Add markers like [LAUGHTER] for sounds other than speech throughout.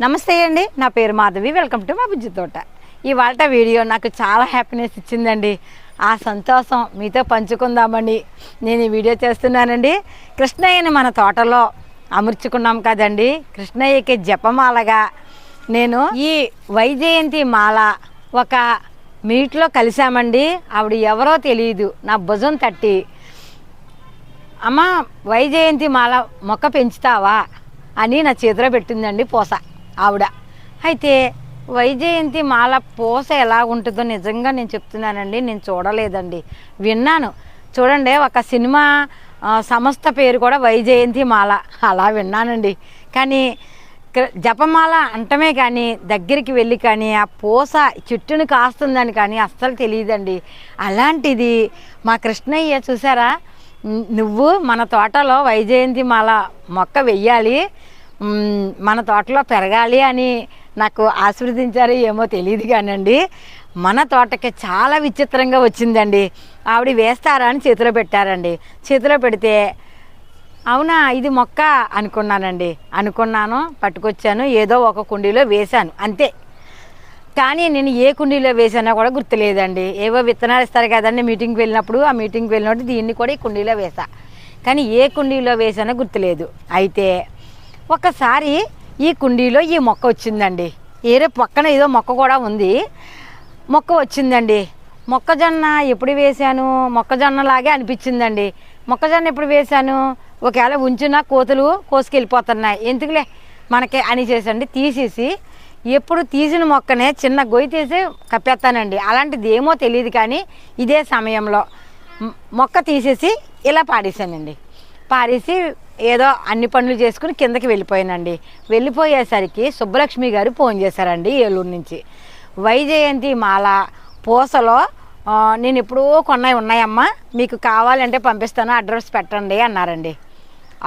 నమస్తే అండి నా పేరు మాధవి వెల్కమ్ టు మా బుజ్జి తోట. ఇవాళ వీడియో నాకు చాలా హ్యాపీనెస్ ఇచ్చిందండి. ఆ సంతోషం మీతో పంచుకుందామని నేను ఈ వీడియో చేస్తున్నానండి. కృష్ణయ్యని మన తోటలో అమర్చుకున్నాం కదండి. కృష్ణయ్యకి జపమాలగా నేను ఈ వైజయంతి మాల ఒక మీట్లో కలిశామండి. ఆవిడ ఎవరో తెలియదు నా భుజం తట్టి. అమ్మ వైజయంతి మాల మొక్క పెంచుతావా? అని నా చేతిలో పెట్టిందండి పూస. ఆవిడ. అయితే వైజయంతి మాల పూస ఎలా ఉంటుందో నిజంగా నేను చెప్తున్నానండి నేను చూడలేదండి. విన్నాను. చూడండి ఒక సినిమా సంస్థ పేరు కూడా వైజయంతి మాల. అలా విన్నానండి. కానీ జపమాల అంటమే కానీ దగ్గరికి వెళ్ళి కానీ ఆ పూస చెట్టును కాస్తుందని కానీ అస్సలు తెలియదండి. అలాంటిది మా కృష్ణయ్య చూసారా? నువ్వు మన తోటలో వైజయంతి మాల మొక్క వెయ్యాలి మన తోటలో పెరగాలి అని నాకు ఆశీర్వదించారు ఏమో తెలియదు కానండి. మన తోటకి చాలా విచిత్రంగా వచ్చిందండి. ఆవిడ వేస్తారా అని చేతిలో పెట్టారండి. చేతిలో పెడితే అవునా ఇది మొక్క అనుకున్నానండి. అనుకున్నాను పట్టుకొచ్చాను ఏదో ఒక కుండీలో వేశాను అంతే. కానీ నేను ఏ కుండీలో వేసానో కూడా గుర్తులేదండి. ఏవో విత్తనాలు ఇస్తారు కదండి మీటింగ్కి వెళ్ళినప్పుడు ఆ మీటింగ్కి వెళ్ళినప్పుడు దీన్ని కూడా ఈ కుండీలో వేసా కానీ ఏ కుండీలో వేసానో గుర్తులేదు. అయితే ఒకసారి ఈ కుండీలో ఈ మొక్క వచ్చిందండి. ఏరే పక్కన ఏదో మొక్క కూడా ఉంది. మొక్క వచ్చిందండి. మొక్కజొన్న ఎప్పుడు వేశాను? మొక్కజొన్నలాగే అనిపించిందండి. మొక్కజొన్న ఎప్పుడు వేశాను? ఒకవేళ ఉంచిన కోతులు కోసుకెళ్ళిపోతున్నాయి. ఎందుకులే? మనకి అని చేసండి తీసేసి ఎప్పుడు తీసిన మొక్కనే చిన్న గొయ్యి తీసి కప్పేస్తానండి. అలాంటిది ఏమో తెలియదు కానీ ఇదే సమయంలో మొక్క తీసేసి ఇలా పాడేశానండి. పారేసి ఏదో అన్ని పనులు చేసుకుని కిందకి వెళ్ళిపోయానండి. వెళ్ళిపోయేసరికి సుబ్బలక్ష్మి గారు ఫోన్ చేశారండి ఏలూరు నుంచి. వైజయంతి మాల పూసలో నేను ఎప్పుడూ కొన్నాయి ఉన్నాయమ్మా. మీకు కావాలంటే పంపిస్తాను అడ్రస్ పెట్టండి అన్నారండి.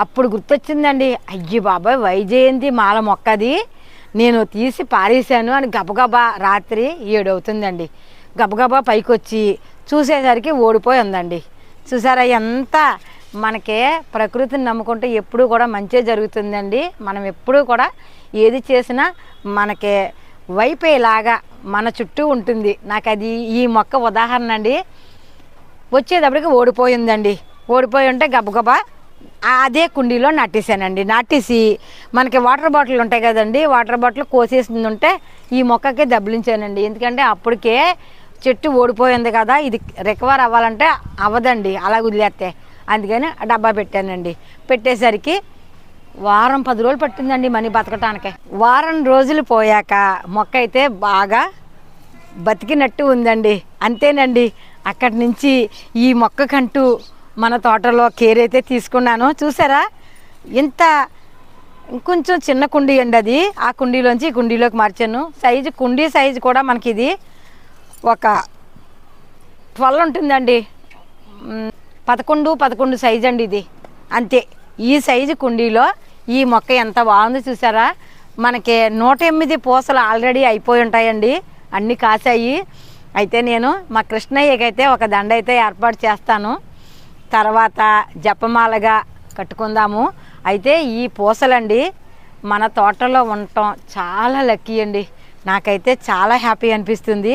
అప్పుడు గుర్తొచ్చిందండి. అయ్యి బాబాయ్ వైజయంతి మాల మొక్కది నేను తీసి పారేశాను అని గబగబా రాత్రి ఏడు అవుతుందండి గబగబా పైకొచ్చి చూసేసరికి ఓడిపోయి ఉందండి. చూసారా ఎంత మనకే ప్రకృతిని నమ్ముకుంటే ఎప్పుడూ కూడా మంచే జరుగుతుందండి. మనం ఎప్పుడూ కూడా ఏది చేసినా మనకే వైపేలాగా మన చుట్టూ ఉంటుంది. నాకు అది ఈ మొక్క ఉదాహరణ అండి. వచ్చేటప్పటికి ఓడిపోయిందండి. ఓడిపోయి ఉంటే గబగబా అదే కుండీలో నాటేసానండి నాటేసి మనకి వాటర్ బాటిల్ ఉంటాయి కదండి వాటర్ బాటిల్ కోసేసింది ఉంటే ఈ మొక్కకే దెబ్బలించానండి. ఎందుకంటే అప్పటికే చెట్టు ఓడిపోయింది కదా ఇది రికవర్ అవ్వాలంటే అవ్వదండి అలా వదిలేస్తే అందుకని డబ్బా పెట్టానండి. పెట్టేసరికి వారం పది రోజులు పట్టిందండి మనీ బతకటానికి. వారం రోజులు పోయాక మొక్క అయితే బాగా బతికినట్టు ఉందండి. అంతేనండి. అక్కడి నుంచి ఈ మొక్కకంటూ మన తోటలో కేర్ అయితే తీసుకున్నాను. చూసారా? ఇంత ఇంకొంచెం చిన్న కుండీ అండి అది. ఆ కుండీలోంచి ఈ కుండీలోకి మార్చాను. సైజు కుండీ సైజు కూడా మనకి ఇది ఒక ట్వెల్వ్ ఉంటుందండి. పదకొండు పదకొండు సైజ్ అండి ఇది. అంతే. ఈ సైజు కుండీలో ఈ మొక్క ఎంత బాగుందో చూసారా? మనకి నూట ఎనిమిది పూసలు ఆల్రెడీ అయిపోయి ఉంటాయండి. అన్నీ కాసాయి అయితే నేను మా కృష్ణయ్యకైతే ఒక దండ అయితే ఏర్పాటు చేస్తాను. తర్వాత జపమాలగా కట్టుకుందాము. అయితే ఈ పూసలండి మన తోటలో ఉండటం చాలా లక్కీ అండి. నాకైతే చాలా హ్యాపీ అనిపిస్తుంది.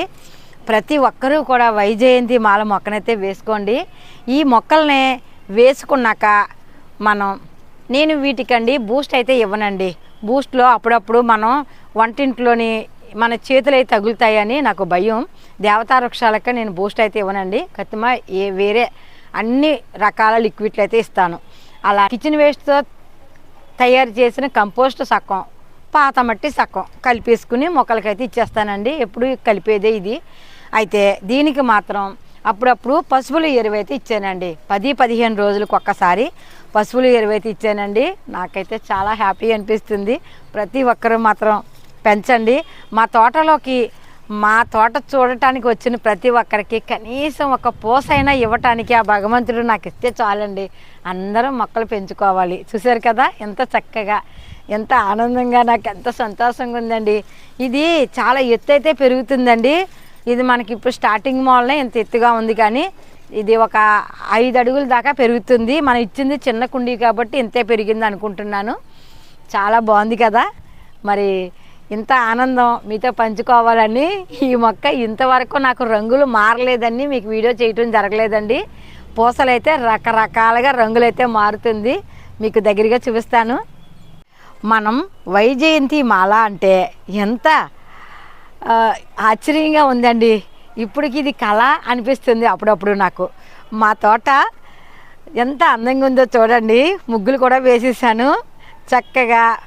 ప్రతి ఒక్కరూ కూడా వైజయంతి మాల మొక్కనైతే వేసుకోండి. ఈ మొక్కల్ని వేసుకున్నాక మనం నేను వీటికండి బూస్ట్ అయితే ఇవ్వనండి. బూస్ట్లో అప్పుడప్పుడు మనం వంటింట్లోని మన చేతులు అయితే తగులుతాయని నాకు భయం. దేవతా వృక్షాలకి నేను బూస్ట్ అయితే ఇవ్వనండి. కత్తిమ ఏ వేరే అన్ని రకాల లిక్విడ్లు అయితే ఇస్తాను. అలా కిచెన్ వేస్ట్తో తయారు చేసిన కంపోస్ట్ సక్కం పాత మట్టి సక్కం కలిపేసుకుని మొక్కలకైతే ఇచ్చేస్తానండి. ఎప్పుడు కలిపేదే ఇది. అయితే దీనికి మాత్రం అప్పుడప్పుడు పశువుల ఎరువైతే ఇచ్చానండి. పది పదిహేను రోజులకు ఒక్కసారి పశువుల ఎరువైతే ఇచ్చానండి. నాకైతే చాలా హ్యాపీ అనిపిస్తుంది. ప్రతి ఒక్కరూ మాత్రం పెంచండి. మా తోటలోకి మా తోట చూడటానికి వచ్చిన ప్రతి ఒక్కరికి కనీసం ఒక పూసైనా ఇవ్వటానికి ఆ భగవంతుడు నాకు ఇస్తే చాలండి. అందరం మొక్కలు పెంచుకోవాలి. చూశారు కదా ఎంత చక్కగా ఎంత ఆనందంగా నాకు ఎంత సంతోషంగా ఉందండి. ఇది చాలా ఎత్తు అయితే పెరుగుతుందండి. ఇది మనకి ఇప్పుడు స్టార్టింగ్ మాల్నే ఇంత ఎత్తుగా ఉంది కానీ ఇది ఒక ఐదు అడుగుల దాకా పెరుగుతుంది. మనం ఇచ్చింది చిన్న కుండీ కాబట్టి ఇంతే పెరిగింది అనుకుంటున్నాను. చాలా బాగుంది కదా. మరి ఇంత ఆనందం మీతో పంచుకోవాలని ఈ మొక్క ఇంతవరకు నాకు రంగులు మారలేదని మీకు వీడియో చేయటం జరగలేదండి. పూసలైతే రకరకాలుగా రంగులైతే మారుతుంది. మీకు దగ్గరగా చూపిస్తాను. మనం వైజయంతి మాల అంటే ఎంత ఆశ్చర్యంగా ఉందండి. ఇప్పటికి ఇది కళ అనిపిస్తుంది అప్పుడప్పుడు నాకు. మా తోట ఎంత అందంగా ఉందో చూడండి. ముగ్గులు కూడా వేసేసాను. చక్కగా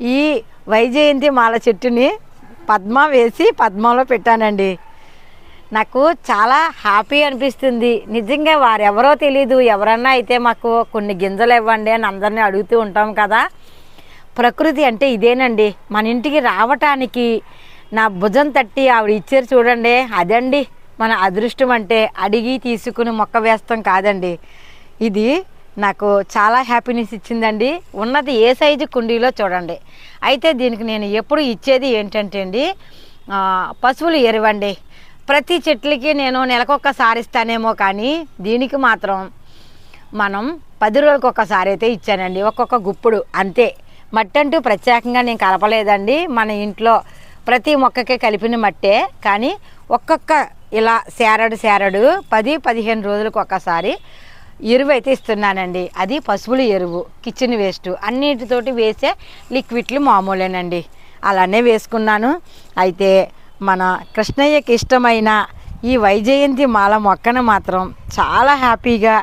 ఈ వైజయంతి మాల చెట్టుని పద్మ వేసి పద్మంలో పెట్టానండి. నాకు చాలా హ్యాపీ అనిపిస్తుంది. నిజంగా వారెవరో తెలీదు. ఎవరన్నా అయితే మాకు కొన్ని గింజలు ఇవ్వండి అని అందరినీ అడుగుతూ ఉంటాం కదా. ప్రకృతి అంటే ఇదేనండి. మన ఇంటికి రావటానికి నా భుజం తట్టి ఆవిడ ఇచ్చారు చూడండి. అదండి మన అదృష్టం అంటే అడిగి తీసుకుని మొక్క వేస్తాం కాదండి. ఇది నాకు చాలా హ్యాపీనెస్ ఇచ్చిందండి. ఉన్నది ఏ సైజు కుండీలో చూడండి. అయితే దీనికి నేను ఎప్పుడు ఇచ్చేది ఏంటంటే అండి పశువులు ఎరువండి. ప్రతి చెట్లకి నేను నెలకొక్కసారి ఇస్తానేమో కానీ దీనికి మాత్రం మనం పది రోజులకు ఒక్కసారి అయితే ఇచ్చానండి. ఒక్కొక్క గుప్పుడు అంతే. మట్టి అంటూ ప్రత్యేకంగా నేను కలపలేదండి. మన ఇంట్లో ప్రతి మొక్కకి కలిపిన మట్టే కానీ ఒక్కొక్క ఇలా సేరడు సేరడు పది పదిహేను రోజులకు ఒక్కసారి ఎరువు అయితే ఇస్తున్నానండి. అది పశువుల ఎరువు కిచెన్ వేస్ట్ అన్నిటితోటి వేసే లిక్విడ్లు మామూలేనండి. అలానే వేసుకున్నాను. అయితే మన కృష్ణయ్యకి ఇష్టమైన ఈ వైజయంతి మాల మొక్కను మాత్రం చాలా హ్యాపీగా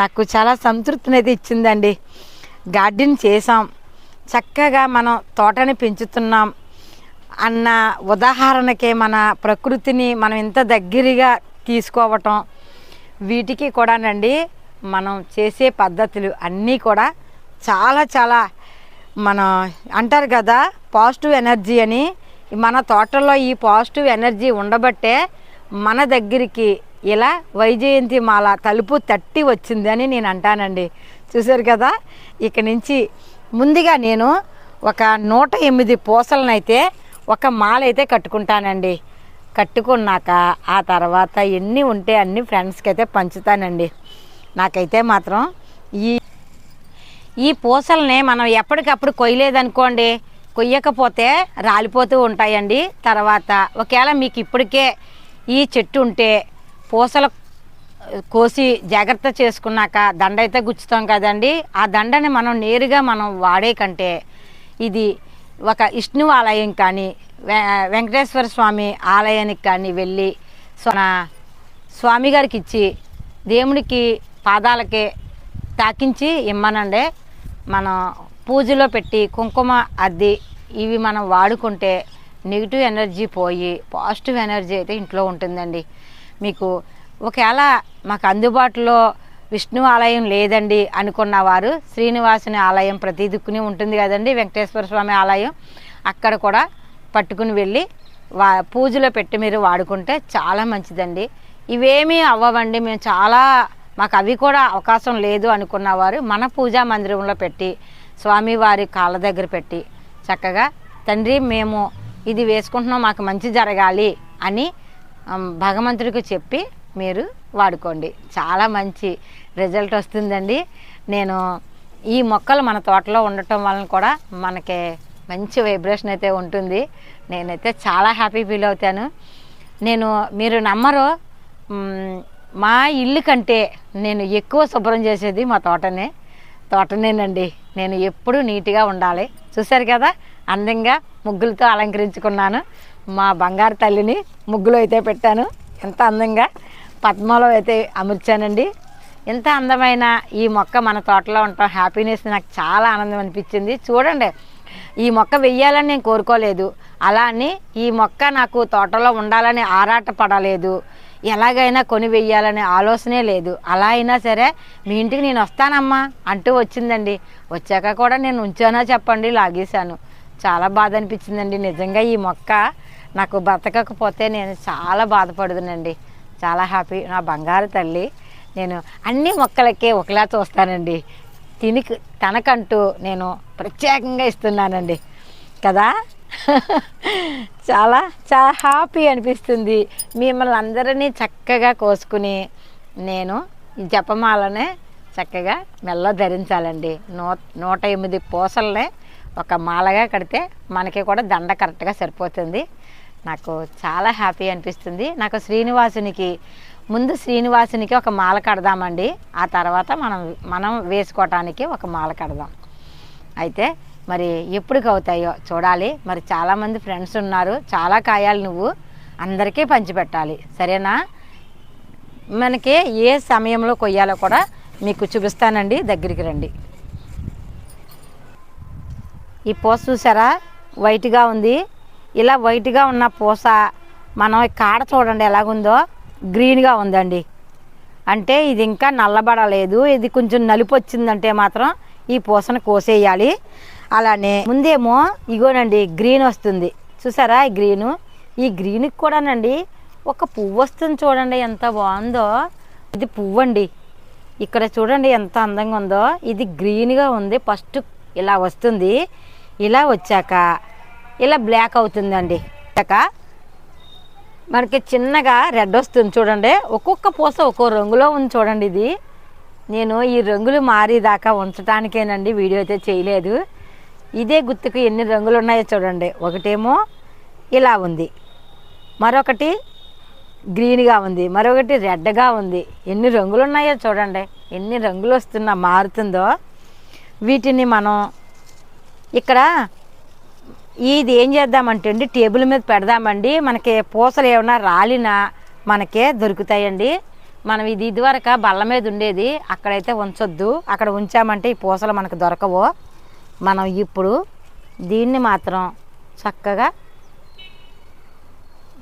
నాకు చాలా సంతృప్తిని అయితే ఇచ్చిందండి. గార్డెన్ చేసాం చక్కగా మనం తోటని పెంచుతున్నాం. అన్న ఉదాహరణకే మన ప్రకృతిని మనం ఇంత దగ్గరగా తీసుకోవటం వీటికి కూడానండి మనం చేసే పద్ధతులు అన్నీ కూడా చాలా చాలా మన అంటారు కదా పాజిటివ్ ఎనర్జీ అని. మన తోటల్లో ఈ పాజిటివ్ ఎనర్జీ ఉండబట్టే మన దగ్గరికి ఇలా వైజయంతి మాల తలుపు తట్టి వచ్చింది అని నేను అంటానండి. చూసారు కదా ఇక నుంచి ముందుగా నేను ఒక నూట ఎనిమిది పూసలనైతే ఒక మాల అయితే కట్టుకుంటానండి. కట్టుకున్నాక ఆ తర్వాత ఎన్ని ఉంటే అన్ని ఫ్రెండ్స్కి అయితే పంచుతానండి. నాకైతే మాత్రం ఈ ఈ పూసల్ని మనం ఎప్పటికప్పుడు కొయ్యలేదనుకోండి కొయ్యకపోతే రాలిపోతూ ఉంటాయండి. తర్వాత ఒకవేళ మీకు ఇప్పటికే ఈ చెట్టు ఉంటే పూసలు కోసి జాగ్రత్త చేసుకున్నాక దండ అయితే గుచ్చుతాం కదండి. ఆ దండని మనం నేరుగా మనం వాడే కంటే ఇది ఒక విష్ణు ఆలయం కానీ వె- వెంకటేశ్వర స్వామి ఆలయానికి కానీ వెళ్ళి మన స్వామి గారికి ఇచ్చి దేవుడికి పాదాలకి తాకించి ఇమ్మనండి. మనం పూజలో పెట్టి కుంకుమ అద్ది ఇవి మనం వాడుకుంటే నెగిటివ్ ఎనర్జీ పోయి పాజిటివ్ ఎనర్జీ అయితే ఇంట్లో ఉంటుందండి. మీకు ఒకవేళ మాకు అందుబాటులో విష్ణు ఆలయం లేదండి అనుకున్న వారు శ్రీనివాసుని ఆలయం ప్రతి దిక్కుని ఉంటుంది కదండి వెంకటేశ్వర స్వామి ఆలయం. అక్కడ కూడా పట్టుకుని వెళ్ళి వా పూజలో పెట్టి మీరు వాడుకుంటే చాలా మంచిదండి. ఇవేమీ అవ్వవండి మేము చాలా మాకు అవి కూడా అవకాశం లేదు అనుకున్నవారు మన పూజా మందిరంలో పెట్టి స్వామివారి కాళ్ళ దగ్గర పెట్టి చక్కగా తండ్రి మేము ఇది వేసుకుంటున్నాం మాకు మంచి జరగాలి అని భగవంతుడికి చెప్పి మీరు వాడుకోండి. చాలా మంచి రిజల్ట్ వస్తుందండి. నేను ఈ మొక్కలు మన తోటలో ఉండటం వలన కూడా మనకి మంచి వైబ్రేషన్ అయితే ఉంటుంది. నేనైతే చాలా హ్యాపీ ఫీల్ అవుతాను. నేను మీరు నమ్మరు మా ఇల్లు కంటే నేను ఎక్కువ శుభ్రం చేసేది మా తోటనే. తోటనేనండి. నేను ఎప్పుడూ నీట్గా ఉండాలి. చూశారు కదా? అందంగా ముగ్గులతో అలంకరించుకున్నాను. మా బంగారు తల్లిని ముగ్గులు అయితే పెట్టాను. ఎంత అందంగా. పద్మలో అయితే అమర్చానండి. ఎంత అందమైన ఈ మొక్క మన తోటలో ఉంటాం హ్యాపీనెస్ నాకు చాలా ఆనందం అనిపించింది. చూడండి ఈ మొక్క వెయ్యాలని నేను కోరుకోలేదు. అలా అని ఈ మొక్క నాకు తోటలో ఉండాలని ఆరాట పడలేదు ఎలాగైనా కొని వెయ్యాలనే ఆలోచనే లేదు. అలా అయినా సరే మీ ఇంటికి నేను వస్తానమ్మా అంటూ వచ్చిందండి. వచ్చాక కూడా నేను ఉంచానో చెప్పండి లాగేశాను. చాలా బాధ అనిపించిందండి. నిజంగా ఈ మొక్క నాకు బ్రతకకపోతే నేను చాలా బాధపడుదునండి. చాలా హ్యాపీ. నా బంగారు తల్లి నేను అన్ని మొక్కలకే ఒకలా చూస్తానండి. తినికి తనకంటూ నేను ప్రత్యేకంగా ఇస్తున్నానండి. కదా? [LAUGHS] చాలా చాలా హ్యాపీ అనిపిస్తుంది. మిమ్మల్ని అందరినీ చక్కగా కోసుకుని నేను ఈ జపమాలనే చక్కగా మెల్ల ధరించాలండి. నూ నూట ఎనిమిది పూసలనే ఒక మాలగా కడితే మనకి కూడా దండ కరెక్ట్గా సరిపోతుంది. నాకు చాలా హ్యాపీ అనిపిస్తుంది. నాకు శ్రీనివాసునికి ముందు శ్రీనివాసునికి ఒక మాల కడదామండి. ఆ తర్వాత మనం మనం వేసుకోవటానికి ఒక మాల కడదాం. అయితే మరి ఎప్పటికి అవుతాయో చూడాలి. మరి చాలామంది ఫ్రెండ్స్ ఉన్నారు. చాలా కాయాలు నువ్వు అందరికీ పంచిపెట్టాలి. సరేనా? మనకి ఏ సమయంలో కొయ్యాలో కూడా మీకు చూపిస్తానండి. దగ్గరికి రండి. ఈ పోస్ట్ చూసారా? వైట్గా ఉంది. ఇలా వైట్గా ఉన్న పూస మనం కాడ చూడండి ఎలాగుందో గ్రీన్గా ఉందండి. అంటే ఇది ఇంకా నల్లబడలేదు ఇది కొంచెం నలుపు వచ్చిందంటే మాత్రం ఈ పూసను కోసేయాలి. అలానే ముందేమో ఇగోనండి గ్రీన్ వస్తుంది. చూసారా ఈ గ్రీను ఈ గ్రీన్కి కూడానండి ఒక పువ్వు వస్తుంది చూడండి ఎంత బాగుందో. ఇది పువ్వు అండి ఇక్కడ చూడండి ఎంత అందంగా ఉందో. ఇది గ్రీన్గా ఉంది. ఫస్ట్ ఇలా వస్తుంది. ఇలా వచ్చాక ఇలా బ్లాక్ అవుతుందండి. వచ్చాక మనకి చిన్నగా రెడ్ వస్తుంది చూడండి. ఒక్కొక్క పూస ఒక్కో రంగులో ఉంది చూడండి ఇది. నేను ఈ రంగులు మారేదాకా ఉంచడానికేనండి వీడియో అయితే చేయలేదు. ఇదే గుర్తుకు ఎన్ని రంగులు ఉన్నాయో చూడండి. ఒకటేమో ఇలా ఉంది. మరొకటి గ్రీన్గా ఉంది. మరొకటి రెడ్గా ఉంది. ఎన్ని రంగులు ఉన్నాయో చూడండి. ఎన్ని రంగులు వస్తున్నా మారుతుందో. వీటిని మనం ఇక్కడ ఇది ఏం చేద్దామంటే అండి టేబుల్ మీద పెడదామండి. మనకి పూసలు ఏమైనా రాలినా మనకే దొరుకుతాయండి. మనం ఇది ఇదివరకు బల్ల మీద ఉండేది అక్కడైతే ఉంచొద్దు. అక్కడ ఉంచామంటే ఈ పూసలు మనకు దొరకవు. మనం ఇప్పుడు దీన్ని మాత్రం చక్కగా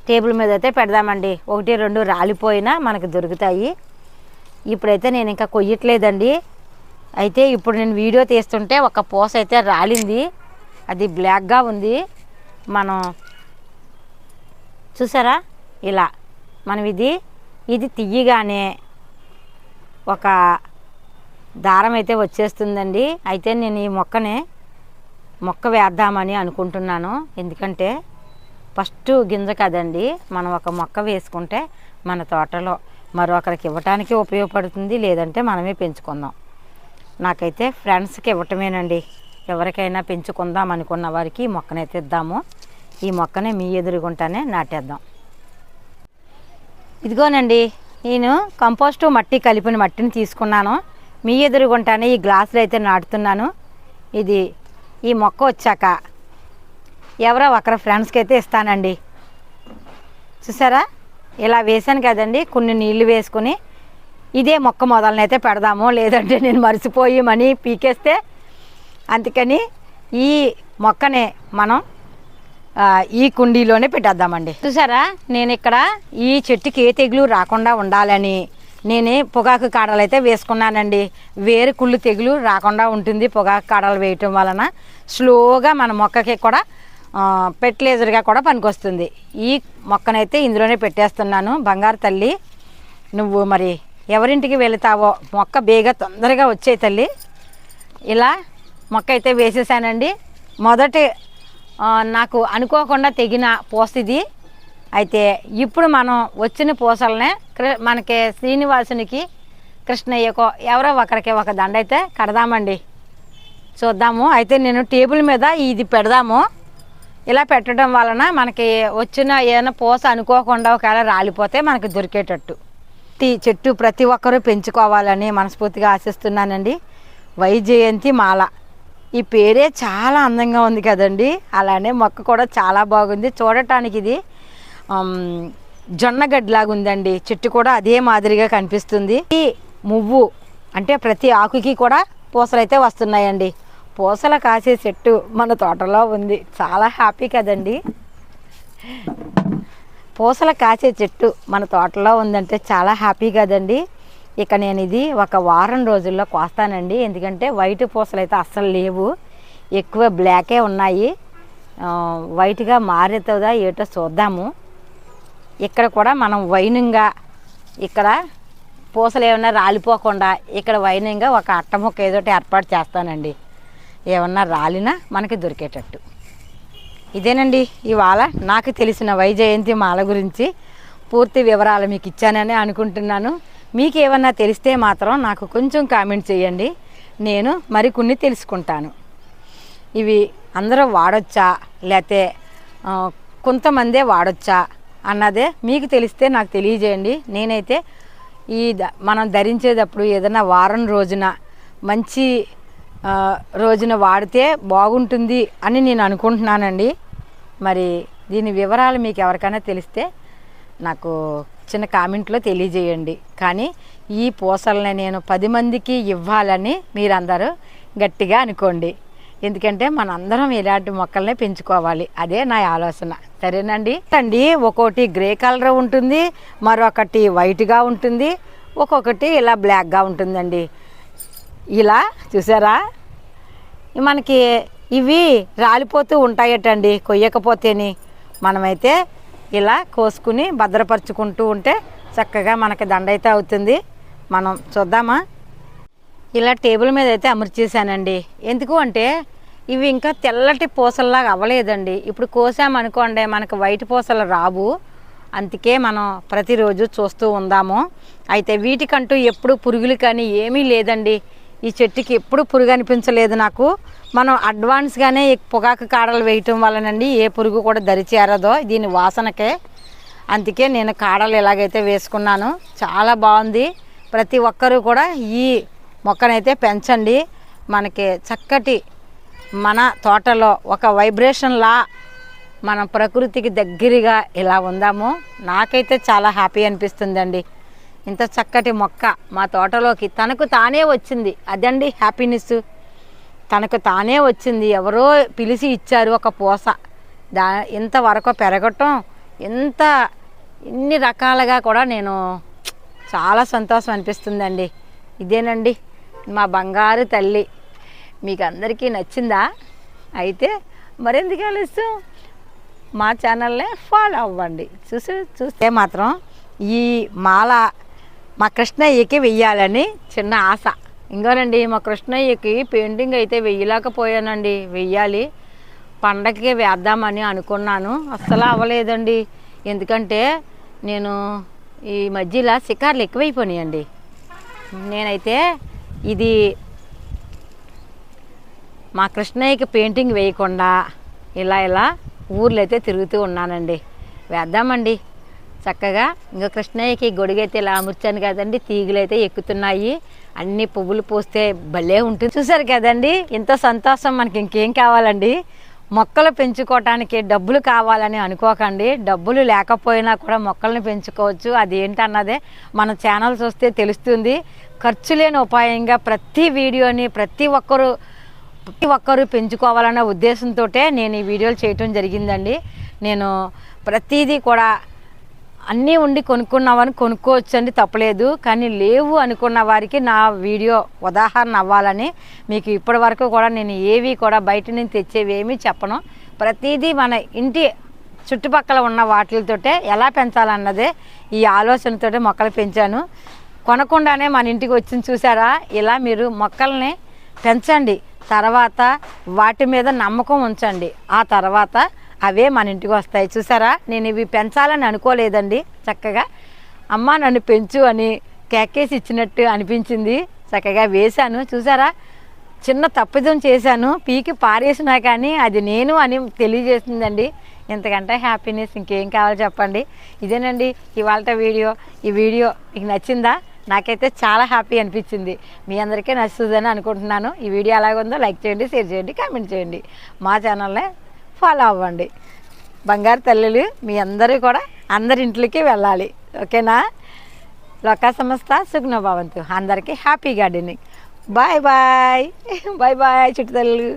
టేబుల్ మీద అయితే పెడదామండి. ఒకటి రెండు రాలిపోయినా మనకు దొరుకుతాయి. ఇప్పుడైతే నేను ఇంకా కొయ్యట్లేదండి. అయితే ఇప్పుడు నేను వీడియో తీస్తుంటే ఒక పూస అయితే రాలింది. అది బ్లాక్గా ఉంది. మనం చూసారా? ఇలా. మనం ఇది ఇది తీయగానే ఒక దారం అయితే వచ్చేస్తుందండి. అయితే నేను ఈ మొక్కని మొక్క వేద్దామని అనుకుంటున్నాను. ఎందుకంటే ఫస్ట్ గింజ కదండి మనం ఒక మొక్క వేసుకుంటే మన తోటలో మరొకరికి ఇవ్వటానికి ఉపయోగపడుతుంది. లేదంటే మనమే పెంచుకుందాం. నాకైతే ఫ్రెండ్స్కి ఇవ్వటమేనండి. ఎవరికైనా పెంచుకుందాం అనుకున్న వారికి మొక్కనైతే ఇద్దాము ఈ మొక్కనే మీ ఎదురుగుంటానే నాటేద్దాం. ఇదిగోనండి నేను కంపోస్టు మట్టి కలిపిన మట్టిని తీసుకున్నాను. మీ ఎదురుగుంటానే ఈ గ్లాసులు అయితే నాటుతున్నాను. ఇది ఈ మొక్క వచ్చాక ఎవరో ఒకరి ఫ్రెండ్స్కి అయితే ఇస్తానండి. చూసారా? ఇలా వేసాను కదండి కొన్ని నీళ్ళు వేసుకుని. ఇదే మొక్క మొదలనైతే పెడదాము. లేదంటే నేను మర్చిపోయి మనీ పీకేస్తే అందుకని ఈ మొక్కనే మనం ఈ కుండీలోనే పెట్టేద్దామండి. చూసారా? నేను ఇక్కడ ఈ చెట్టుకి ఏ తెగులు రాకుండా ఉండాలని నేను పొగాకు కాడలు అయితే వేసుకున్నానండి. వేరు కుళ్ళు తెగులు రాకుండా ఉంటుంది పొగాకు కాడలు వేయటం వలన. స్లోగా మన మొక్కకి కూడా ఫెర్టిలైజర్గా కూడా పనికొస్తుంది. ఈ మొక్కనైతే ఇందులోనే పెట్టేస్తున్నాను. బంగారు తల్లి నువ్వు మరి ఎవరింటికి వెళతావో మొక్క బేగా తొందరగా వచ్చే తల్లి ఇలా మొక్క అయితే వేసేసానండి. మొదటి నాకు అనుకోకుండా తెగిన పోసిది అయితే ఇప్పుడు మనం వచ్చిన పూసలనే మనకి శ్రీనివాసునికి కృష్ణయ్యకో ఎవరో ఒకరికి ఒక దండ అయితే కడదామండి. చూద్దాము. అయితే నేను టేబుల్ మీద ఇది పెడదాము. ఇలా పెట్టడం వలన మనకి వచ్చిన ఏదైనా పూస అనుకోకుండా ఒకవేళ రాలిపోతే మనకి దొరికేటట్టు. ఈ చెట్టు ప్రతి ఒక్కరూ పెంచుకోవాలని మనస్ఫూర్తిగా ఆశిస్తున్నానండి. వైజయంతి మాల. ఈ పేరే చాలా అందంగా ఉంది కదండి. అలానే మొక్క కూడా చాలా బాగుంది. చూడటానికి ఇది ఆమ్, జొన్నగడ్డలాగా ఉందండి చెట్టు కూడా అదే మాదిరిగా కనిపిస్తుంది. ఈ మువ్వు అంటే ప్రతి ఆకుకి కూడా పూసలు అయితే వస్తున్నాయండి. పూసలు కాసే చెట్టు మన తోటలో ఉంది. చాలా హ్యాపీ కదండి. పూసలు కాసే చెట్టు మన తోటలో ఉందంటే చాలా హ్యాపీ కదండి. ఇక నేను ఇది ఒక వారం రోజుల్లో కోస్తానండి. ఎందుకంటే వైట్ పూసలు అయితే అస్సలు లేవు. ఎక్కువ బ్లాకే ఉన్నాయి. వైట్గా మారుతుందా ఏటో చూద్దాము. ఇక్కడ కూడా మనం వైనంగా ఇక్కడ పూసలు ఏమన్నా రాలిపోకుండా ఇక్కడ వైనంగా ఒక అట్టముక్క ఏదోటి ఏర్పాటు చేస్తానండి. ఏమన్నా రాలినా మనకి దొరికేటట్టు. ఇదేనండి ఇవాళ నాకు తెలిసిన వైజయంతి మాల గురించి పూర్తి వివరాలు మీకు ఇచ్చానని అనుకుంటున్నాను. మీకు ఏమన్నా తెలిస్తే మాత్రం నాకు కొంచెం కామెంట్ చేయండి. నేను మరికొన్ని తెలుసుకుంటాను. ఇవి అందరూ వాడొచ్చా? లేతే కొంతమందే వాడొచ్చా? అన్నదే మీకు తెలిస్తే నాకు తెలియజేయండి. నేనైతే ఈ ద- మనం ధరించేటప్పుడు ఏదైనా వారం రోజున మంచి రోజున వాడితే బాగుంటుంది అని నేను అనుకుంటున్నానండి. మరి దీని వివరాలు మీకు ఎవరికైనా తెలిస్తే నాకు చిన్న కామెంట్లో తెలియజేయండి. కానీ ఈ పూసల్ని నేను పది మందికి ఇవ్వాలని మీరందరూ గట్టిగా అనుకోండి. ఎందుకంటే మనందరం ఇలాంటి మొక్కల్ని పెంచుకోవాలి. అదే నా ఆలోచన. సరేనండి? అండి ఒక్కోటి గ్రే కలర్ ఉంటుంది మరొకటి వైట్గా ఉంటుంది ఒక్కొక్కటి ఇలా బ్లాక్గా ఉంటుందండి. ఇలా చూసారా? మనకి ఇవి రాలిపోతూ ఉంటాయటండి కొయ్యకపోతేని. మనమైతే ఇలా కోసుకుని భద్రపరుచుకుంటూ ఉంటే చక్కగా మనకి దండ అయితే అవుతుంది. మనం చూద్దామా? ఇలా టేబుల్ మీద అయితే అమర్చేసానండి ఎందుకు అంటే ఇవి ఇంకా తెల్లటి పూసల్లాగా అవ్వలేదండి. ఇప్పుడు కోసామనుకోండి మనకు వైట్ పూసలు రావు. అందుకే మనం ప్రతిరోజు చూస్తూ ఉందాము. అయితే వీటికంటూ ఎప్పుడు పురుగులు కానీ ఏమీ లేదండి. ఈ చెట్టుకి ఎప్పుడు పురుగు అనిపించలేదు నాకు. మనం అడ్వాన్స్గానే పొగాకు కాడలు వేయటం వలనండి ఏ పురుగు కూడా దరిచేరదో దీని వాసనకే. అందుకే నేను కాడలు ఎలాగైతే వేసుకున్నాను చాలా బాగుంది. ప్రతి ఒక్కరూ కూడా ఈ మొక్కనైతే పెంచండి. మనకి చక్కటి మన తోటలో ఒక వైబ్రేషన్లా మనం ప్రకృతికి దగ్గరగా ఇలా ఉందాము. నాకైతే చాలా హ్యాపీ అనిపిస్తుందండి. ఇంత చక్కటి మొక్క మా తోటలోకి తనకు తానే వచ్చింది. అదండి హ్యాపీనెస్ తనకు తానే వచ్చింది. ఎవరో పిలిచి ఇచ్చారు ఒక పూస. దా ఇంతవరకు పెరగటం ఇంత ఇన్ని రకాలుగా కూడా నేను చాలా సంతోషం అనిపిస్తుందండి. ఇదేనండి మా బంగారు తల్లి. మీకు అందరికీ నచ్చిందా? అయితే మరెందుకు ఆలస్యం? మా ఛానల్నే ఫాలో అవ్వండి. చూసి చూస్తే మాత్రం ఈ మాల మా కృష్ణయ్యకి వెయ్యాలని చిన్న ఆశ. ఇంకోనండి మా కృష్ణయ్యకి పెయింటింగ్ అయితే వెయ్యలేకపోయానండి. వెయ్యాలి. పండగకి వేద్దామని అనుకున్నాను. అస్సలు అవ్వలేదండి. ఎందుకంటే నేను ఈ మధ్యలో షికార్లు ఎక్కువైపోయినాయండి. నేనైతే ఇది మా కృష్ణయ్యకి పెయింటింగ్ వేయకుండా ఇలా ఇలా ఊర్లో అయితే తిరుగుతూ ఉన్నానండి. వేద్దామండి. చక్కగా ఇంకా కృష్ణయ్యకి గొడుగైతే ఇలా అమర్చాను కదండి తీగలు అయితే ఎక్కుతున్నాయి. అన్ని పువ్వులు పూస్తే భలే ఉంటుంది. చూసారు కదండి ఇంత సంతోషం మనకి ఇంకేం కావాలండి? మొక్కలు పెంచుకోవటానికి డబ్బులు కావాలని అనుకోకండి. డబ్బులు లేకపోయినా కూడా మొక్కలను పెంచుకోవచ్చు. అది ఏంటన్నదే మన ఛానల్ చూస్తే తెలుస్తుంది. ఖర్చు లేని ఉపాయంగా ప్రతి వీడియోని ప్రతి ఒక్కరు ప్రతి ఒక్కరు పెంచుకోవాలన్న ఉద్దేశంతో నేను ఈ వీడియోలు చేయటం జరిగిందండి. నేను ప్రతిదీ కూడా అన్నీ ఉండి కొనుక్కున్నామని కొనుక్కోవచ్చు అండి తప్పలేదు. కానీ లేవు అనుకున్న వారికి నా వీడియో ఉదాహరణ అవ్వాలని మీకు ఇప్పటి వరకు కూడా నేను ఏవి కూడా బయట నుంచి తెచ్చేవి ఏమీ చెప్పను. ప్రతిదీ మన ఇంటి చుట్టుపక్కల ఉన్న వాటితోటే ఎలా పెంచాలన్నదే ఈ ఆలోచనతోటే మొక్కలు పెంచాను. కొనకుండానే మన ఇంటికి వచ్చింది చూసారా? ఇలా మీరు మొక్కల్ని పెంచండి. తర్వాత వాటి మీద నమ్మకం ఉంచండి. ఆ తర్వాత అవే మన ఇంటికి వస్తాయి. చూసారా? నేను ఇవి పెంచాలని అనుకోలేదండి చక్కగా. అమ్మ నన్ను పెంచు అని కేకేసి ఇచ్చినట్టు అనిపించింది. చక్కగా వేశాను. చూసారా? చిన్న తప్పిదం చేశాను. పీకి పారేసినా కానీ అది నేను అని తెలియజేస్తుందండి ఇంతకంటే హ్యాపీనెస్ ఇంకేం కావాలో చెప్పండి. ఇదేనండి ఇవాళ వీడియో. ఈ వీడియో మీకు నచ్చిందా? నాకైతే చాలా హ్యాపీ అనిపించింది. మీ అందరికీ నచ్చుతుందని అనుకుంటున్నాను. ఈ వీడియో ఎలాగుందో లైక్ చేయండి షేర్ చేయండి కామెంట్ చేయండి. మా ఛానల్నే ఫాలో అవ్వండి. బంగారు తల్లులు మీ అందరూ కూడా అందరి ఇంట్లోకి వెళ్ళాలి. ఓకేనా? లోకా సంస్థ సుగ్న భవంతు అందరికీ happy gardening. Bye bye. Bye bye చుట్టుతల్లు